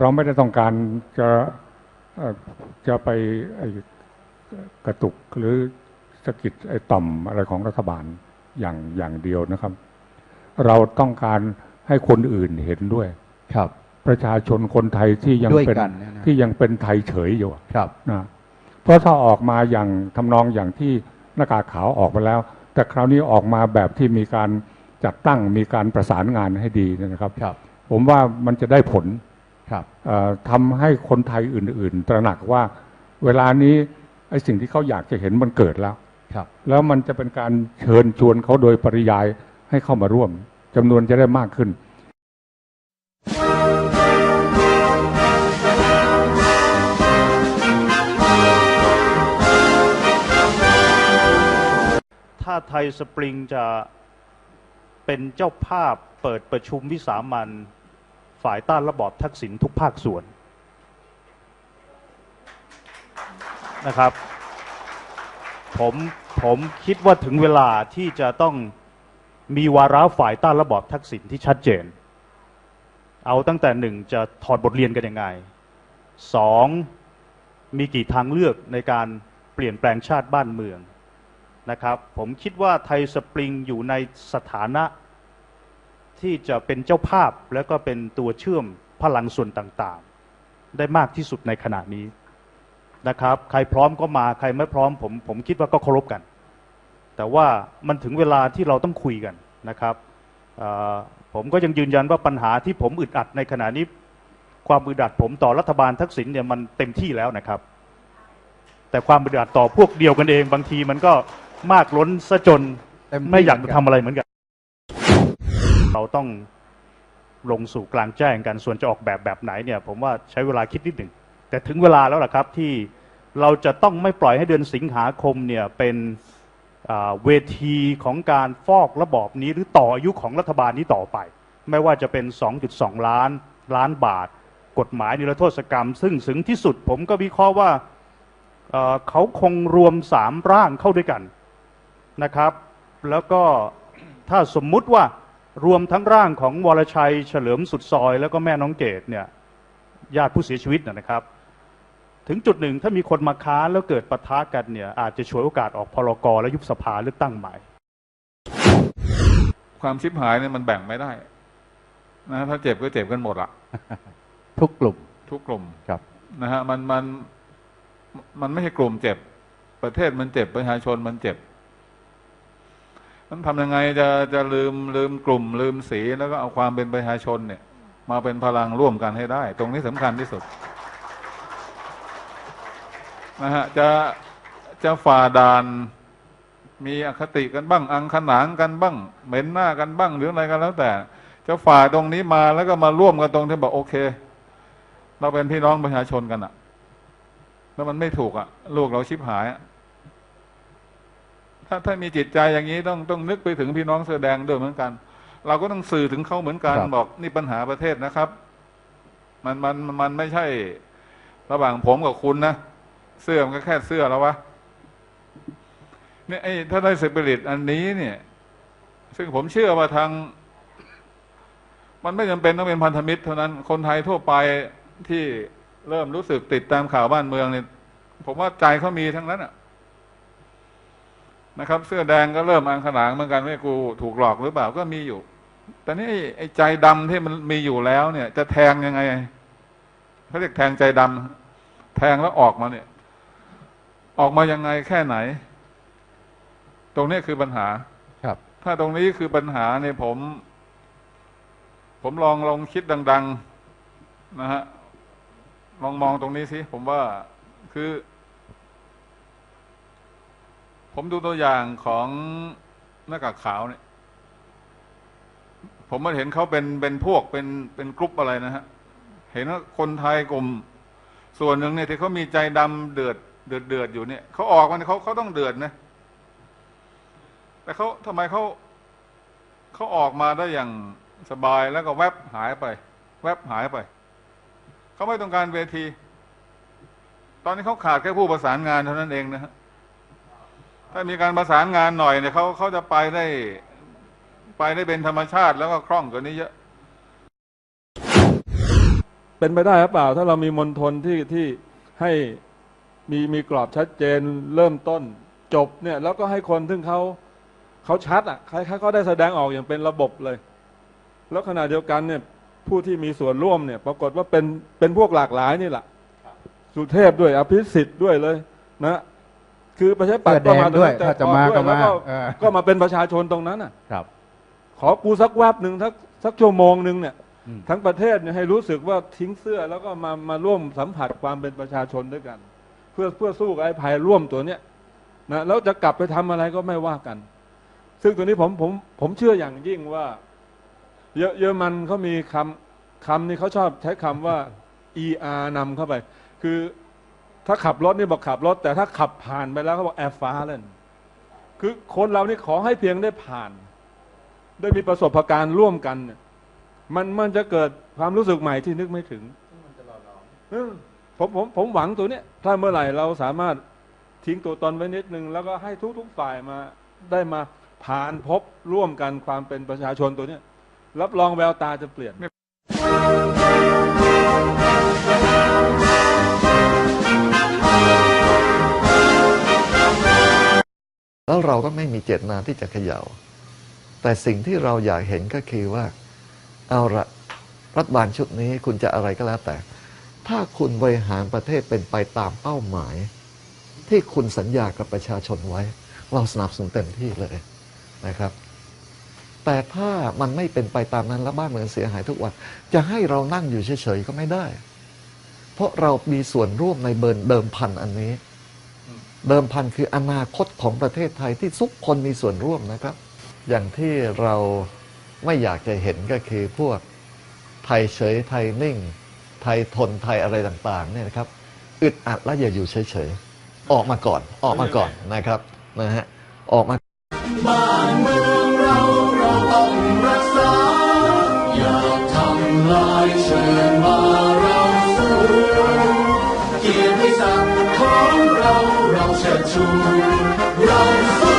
เราไม่ได้ต้องการจะเอ่อจะไปไอ้กระตุกหรือสะกิดไอ้ต่อมอะไรของรัฐบาลอย่างอย่างเดียวนะครับ เราต้องการให้คนอื่นเห็นด้วย ครับ ประชาชนคนไทยที่ยังด้วยเป็นกันนะนะที่ยังเป็นไทยเฉยอยู่ครับนะเพราะถ้าออกมาอย่างทำนองอย่างที่หน้ากากขาวออกมาแล้ว แต่คราวนี้ออกมาแบบที่มีการจัดตั้งมีการประสานงานให้ดีนะครับครับ ผมว่ามันจะได้ผลครับเอ่อ ทำให้คนไทยอื่น ๆ ตระหนักว่าเวลานี้ไอ้สิ่งที่เขาอยากจะเห็นมันเกิดแล้วครับแล้วมันจะเป็นการเชิญชวนเขาโดยปริยายให้เข้ามาร่วมจำนวนจะได้มากขึ้นถ้าไทยสปริงจะเป็นเจ้าภาพเปิดประชุมวิสามัน ฝ่ายต้านระบอบทักษิณทุกภาคส่วนนะครับ ผมผมคิดว่าถึงเวลาที่จะต้องมีวาระฝ่ายต้านระบอบทักษิณที่ชัดเจน เอาตั้งแต่หนึ่งจะถอดบทเรียนกันยังไงสองมีกี่ทางเลือกในการเปลี่ยนแปลงชาติบ้านเมืองนะครับ ผมคิดว่าไทยสปริงอยู่ในสถานะ ที่จะเป็นเจ้าภาพแล้วก็เป็นตัวเชื่อมพลังส่วนต่างๆ ได้มากที่สุดในขณะนี้นะครับ ใครพร้อมก็มาใครไม่พร้อมผมผมคิดว่าก็เคารพกัน แต่ว่ามันถึงเวลาที่เราต้องคุยกันนะครับผมก็ยังยืนยันว่าปัญหาที่ผมอึดอัดในขณะนี้ความอึดอัดผมต่อรัฐบาลทักษิณเนี่ยมันเต็มที่แล้วนะครับ แต่ความอึดอัดต่อพวกเดียวกันเอง บางทีมันก็มากล้นซะจนไม่อยากเหมือนกันทำอะไรเหมือนกัน เราต้องลงสู่กลางแจ้งกันส่วนจะออกแบบแบบไหนเนี่ย ผมว่าใช้เวลาคิดนิดหนึ่งแต่ถึงเวลาแล้วล่ะครับที่เราจะต้องไม่ปล่อยให้เดือนสิงหาคมเนี่ยเป็นเวทีของการฟอกระบอบนี้หรือต่ออายุของรัฐบาลนี้ต่อไป ไม่ว่าจะเป็น 2.2 ล้านล้านบาท กฎหมายนิรโทษกรรม ซึ่งถึงที่สุดผมก็วิเคราะห์ว่าเเขาคงรวมสามร่างเข้าด้วยกันนะครับ แล้วก็ถ้าสมมุติว่า รวมทั้งร่างของวรชัยเฉลิมสุดซอย แล้วก็แม่น้องเกดเนี่ยญาติผู้เสียชีวิตนะนะครับ ถึงจุดหนึ่งถ้ามีคนมาค้านแล้วเกิดปะทะกันเนี่ยอาจจะฉวยโอกาสออกพรกและยุบสภาเลือกตั้งใหม่ ความชิบหายเนี่ยมันแบ่งไม่ได้นะถ้าเจ็บก็เจ็บกันหมดละทุกกลุ่มทุกกลุ่มครับนะฮะมันมันมันไม่ใช่กลุ่มเจ็บ ประเทศมันเจ็บประชาชนมันเจ็บันทำยังไงจะจะลืมลืมกลุ่ม ลืมสีแล้วก็เอาความเป็นประชาชนเนี่ย มาเป็นพลังร่วมกันให้ได้ ตรงนี้สำคัญที่สุดนะฮะจะจะฝ่าด่านมีอคติกันบ้าง อังขนางกันบ้าง เหม็นหน้ากันบ้างหรืออะไรกันแล้วแต่ จะฝ่าตรงนี้มาแล้วก็มาร่วมกันตรงที่บอกโอเค เราเป็นพี่น้องประชาชนกันอะแล้วมันไม่ถูกอะลูกเราชิบหายอะ ถ้าถ้ามีจิตใจอย่างนี้ต้องต้องนึกไปถึงพี่น้องเสื้อแดงด้วยเหมือนกัน เราก็ต้องสื่อถึงเขาเหมือนกันครับ บอกนี่ปัญหาประเทศนะครับ มันมันมันไม่ใช่ ระหว่างผมกับคุณนะเสื้อมันก็แค่เสื้อแล้ววะเนี่ยไอ้ถ้าได้สปิริตอันนี้เนี่ย ซึ่งผมเชื่อว่าทาง มันไม่จำเป็นต้องเป็นพันธมิตรเท่านั้น คนไทยทั่วไปที่เริ่มรู้สึกติดตามข่าวบ้านเมืองเนี่ยผมว่าใจเขามีทั้งนั้นอะ นะครับ เสื้อแดงก็เริ่มอังขนางเหมือนกันไม่กูถูกหลอกหรือเปล่าก็มีอยู่ แต่นี่ไอ้ไอ้ใจดำที่มันมีอยู่แล้วเนี่ย จะแทงยังไงเขาเรียกแทงใจดำแทงแล้วออกมาเนี่ย ออกมายังไงแค่ไหน ตรงนี้คือปัญหาครับ ถ้าตรงนี้คือปัญหาเนี่ยผม ผมลองลองคิดดัง ๆ นะฮะลองมองตรงนี้สิผมว่าคือ ผมดูตัวอย่างของหน้ากากขาวเนี่ย ผมมาเห็นเขาเป็นเป็นพวกเป็นเป็นกรุ๊ปอะไรนะฮะ เห็นว่าคนไทยกลุ่ม ส่วนหนึ่งเนี่ยที่เขามีใจดำเดือดเดือดเดือดอยู่เนี่ยเขาออกมาเนี่ยเขาเขาต้องเดือดนะ แต่เขาทำไมเขาเขาออกมาได้อย่างสบายแล้วก็แวบหายไป แวบหายไป เขาไม่ต้องการเวที ตอนนี้เขาขาดแค่ผู้ประสานงานเท่านั้นเองนะฮะ ถ้ามีการประสานงานหน่อยเนี่ยเขาเขาจะไปได้ไปได้เป็นธรรมชาติแล้วก็คล่องกว่านี้เยอะ เป็นไปได้หรือเปล่า ถ้าเรามีมณฑลที่ที่ให้มีมีกรอบชัดเจนเริ่มต้นจบเนี่ย แล้วก็ให้คนซึ่งเขาเขาชัดอะใครๆเขาได้แสดงออกอย่างเป็นระบบเลย แล้วขณะเดียวกันเนี่ยผู้ที่มีส่วนร่วมเนี่ย ปรากฏว่าเป็นเป็นพวกหลากหลายนี่แหละสุเทพด้วยอภิสิทธิ์ด้วยเลย นะ คือประชาธิปัตย์ก็มาเสื้อแดงด้วยตั้งแต่ถ้าจะมาก่อนด้วยก็มาแล้วเออ ก็มาเป็นประชาชนตรงนั้นอะ ครับ ขอกูสักแวบหนึ่งสักสักชั่วโมงหนึ่งเนี่ยอืม ทั้งประเทศเนี่ยให้รู้สึกว่าทิ้งเสื้อแล้วก็มามาร่วมสัมผัสความเป็นประชาชนด้วยกัน เพื่อเพื่อสู้กับไอ้ภัยร่วมตัวเนี้ยนะแล้วจะกลับไปทำอะไรก็ไม่ว่ากัน ซึ่งตัวนี้ผมผมผมเชื่ออย่างยิ่งว่า เยอเยอรมันเขามีคำคำนี้เขาชอบใช้คำว่า er นำเข้าไป คือ ถ้าขับรถนี่บอกขับรถ แต่ถ้าขับผ่านไปแล้วเขาบอกแอร์ฟ้าเล่น คือคนเรานี่ขอให้เพียงได้ผ่าน ได้มีประสบการณ์ร่วมกันเนี่ยมันมันจะเกิดความรู้สึกใหม่ที่นึกไม่ถึงเออผมผมผมหวังตัวเนี้ยถ้าเมื่อไหร่เราสามารถทิ้งตัวตนไว้นิดนึง แล้วก็ให้ทุกๆฝ่ายมาได้มาผ่านพบร่วมกันความเป็นประชาชนตัวเนี้ยรับรองแววตาจะเปลี่ยน แล้วเราก็ไม่มีเจตนาที่จะเขยา่า แต่สิ่งที่เราอยากเห็นก็คือว่า เอาละรัฐบาลชุดนี้คุณจะอะไรก็แล้วแต่ ถ้าคุณบริหารประเทศเป็นไปตามเป้าหมาย ที่คุณสัญญากับประชาชนไว้ เราสนับสนุนเต็มที่เลยนะครับ แต่ถ้ามันไม่เป็นไปตามนั้นแล้วบ้านเมืองเสียหายทุกวัน จะให้เรานั่งอยู่เฉยๆก็ไม่ได้ เพราะเรามีส่วนร่วมในเบิร์นเดิมพันอันนี้ เดิมพันคืออนาคตของประเทศไทยที่ทุกคนมีส่วนร่วมนะครับ อย่างที่เราไม่อยากจะเห็นก็คือพวกไทยเฉยไทยนิ่ง ไทยทนไทยอะไรต่างๆเนี่ยนะครับอึดอัดแล้วอย่าอยู่เฉยๆออกมาก่อนออกมาก่อนนะครับนะฮะออกมาบ้านเมือง 出，让